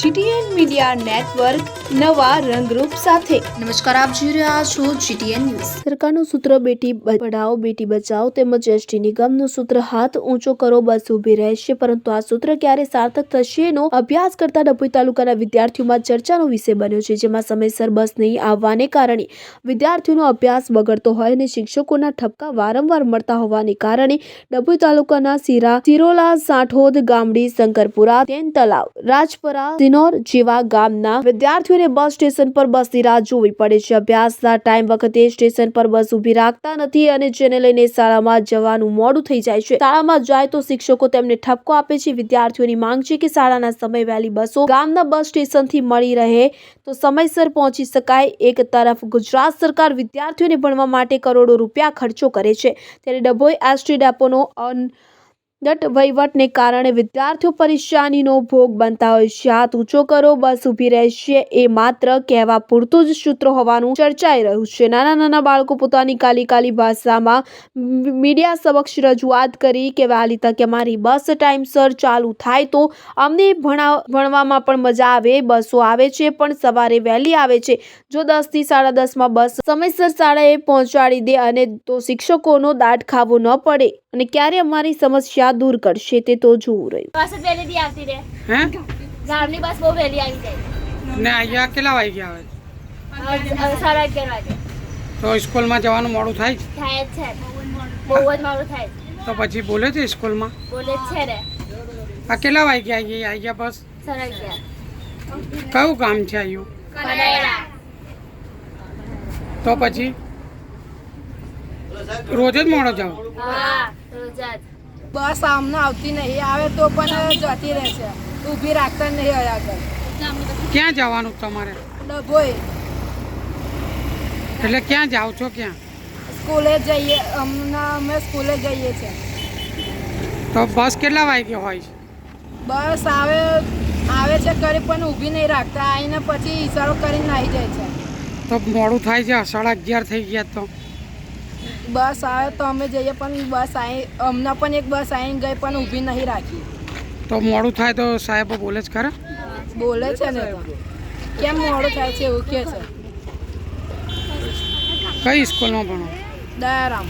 GTN media network નવા રંગરૂપ સાથે. નમસ્કાર આપ જોઈ રહ્યા છો જીટીએન ન્યૂઝ. સરકારનું સૂત્ર બેટી પઢાઓ બેટી બચાવો તેમજ એસટી નિગમનું સૂત્ર હાથ ઊંચો કરો બસ ઊભી રહેશે. પરંતુ આ સૂત્ર ક્યારે સાર્થક થશે એનો અભ્યાસ કરતા ડભોઈ તાલુકાના વિદ્યાર્થીઓમાં ચર્ચાનો વિષય બન્યો છે જેમાં સમયસર બસ નહીં આવવાને કારણે વિદ્યાર્થીઓનો અભ્યાસ બગડતો હોય અને શિક્ષકોના ઠપકા વારંવાર મળતા હોવાને કારણે ડભોઈ તાલુકાના સિરા સિરોલા સાઠોદ ગામડી શંકરપુરા તેન તલાવ રાજપરા સિનોર જેવા ગામના વિદ્યાર્થીઓને બસ સ્ટેશન પર બસની રાહ જોવી પડે છે. અભ્યાસના ટાઈમ વખતે સ્ટેશન પર બસ ઊભી રાખતા નથી અને જેને લઈને શાળામાં જવાનું મોડું થઈ જાય છે. શાળામાં જાય તો શિક્ષકો તેમને ઠપકો આપે છે. વિદ્યાર્થીઓની માંગ છે કે શાળાના સમય વહેલી બસો ગામના બસ સ્ટેશનથી મળી રહે તો સમયસર પહોંચી શકાય. એક તરફ ગુજરાત સરકાર વિદ્યાર્થીઓને ભણવા માટે કરોડો રૂપિયા ખર્ચો કરે છે. ત્યારે ડભોઈ એસટી ડેપોનો અન ગટ વહીવટને કારણે વિદ્યાર્થીઓ પરેશાનીનો ભોગ બનતા હોય છે. હાથ ઊંચો કરો, બસ ઊભી રહેશે. એ માત્ર કહેવા પૂરતું જ સૂત્ર હોવાનું ચર્ચાઈ રહ્યું છે. નાના નાના બાળકો પોતાની કાલી કાલી ભાષામાં મીડિયા સમક્ષ રજૂઆત કરી કે વહેલી તકે અમારી બસ ટાઈમસર ચાલુ થાય તો અમને ભણા ભણવામાં પણ મજા આવે. બસો આવે છે, પણ સવારે વહેલી આવે છે. જો દસથી સાડા દસમાં બસ સમયસર શાળાએ પહોંચાડી દે અને તો શિક્ષકોનો દાટ ખાવો ન પડે અને ક્યારે અમારી સમસ્યા દૂર કરશે તે તો જોવું રહ્યું. બસ જ વહેલીથી આવતી રહે. હે? ગામની બસ બહુ વહેલી આવી જાય. ને અહીંયા કેટલા વાગ્યા આવે? સાડા અગિયાર વાગે. તો સ્કૂલમાં જવાનું મોડું થાય. થાય જ છે. બહુ જ મોડું થાય છે. તો પછી બોલે છે સ્કૂલમાં? બોલે છે રે આ કેટલા વાગ્યા આવી આવી ગયા બસ? સાડા અગિયાર. કયું ગામ છે આવ્યું તો પછી? રોજ જ મોડો જાઓ? હા રોજ જ. બસ આમને આવતી નહીં. આવે તો પણ જતી રહે છે. ઊભી રાખતા નહીં હોય આગળ. ક્યાં જવાનું તમારે? ડભોઈ. એટલે ક્યાં જાઓ છો ક્યાં? સ્કૂલે જઈએ હમણાં અમે સ્કૂલે જઈએ છીએ. તો બસ કેટલા વાગ્યે હોય? છે બસ આવે આવે છે કરી પણ ઊભી નહીં રાખતા. આવીને પછી ઈશારો કરીને આવી જાય છે. તો મોડું થાય છે સાડા અગિયાર થઈ ગયા તો. બસ આવે તો અમે જઈએ પણ બસ આવી હમણાં પણ એક બસ આવી ગઈ પણ ઊભી નહીં રાખી. તો મોડું થાય તો સાહેબો બોલે જ ખરા? બોલે છે ને કેમ મોડું થાય છે એવું કે છે? કઈ સ્કૂલમાં ભણો? દયારામ.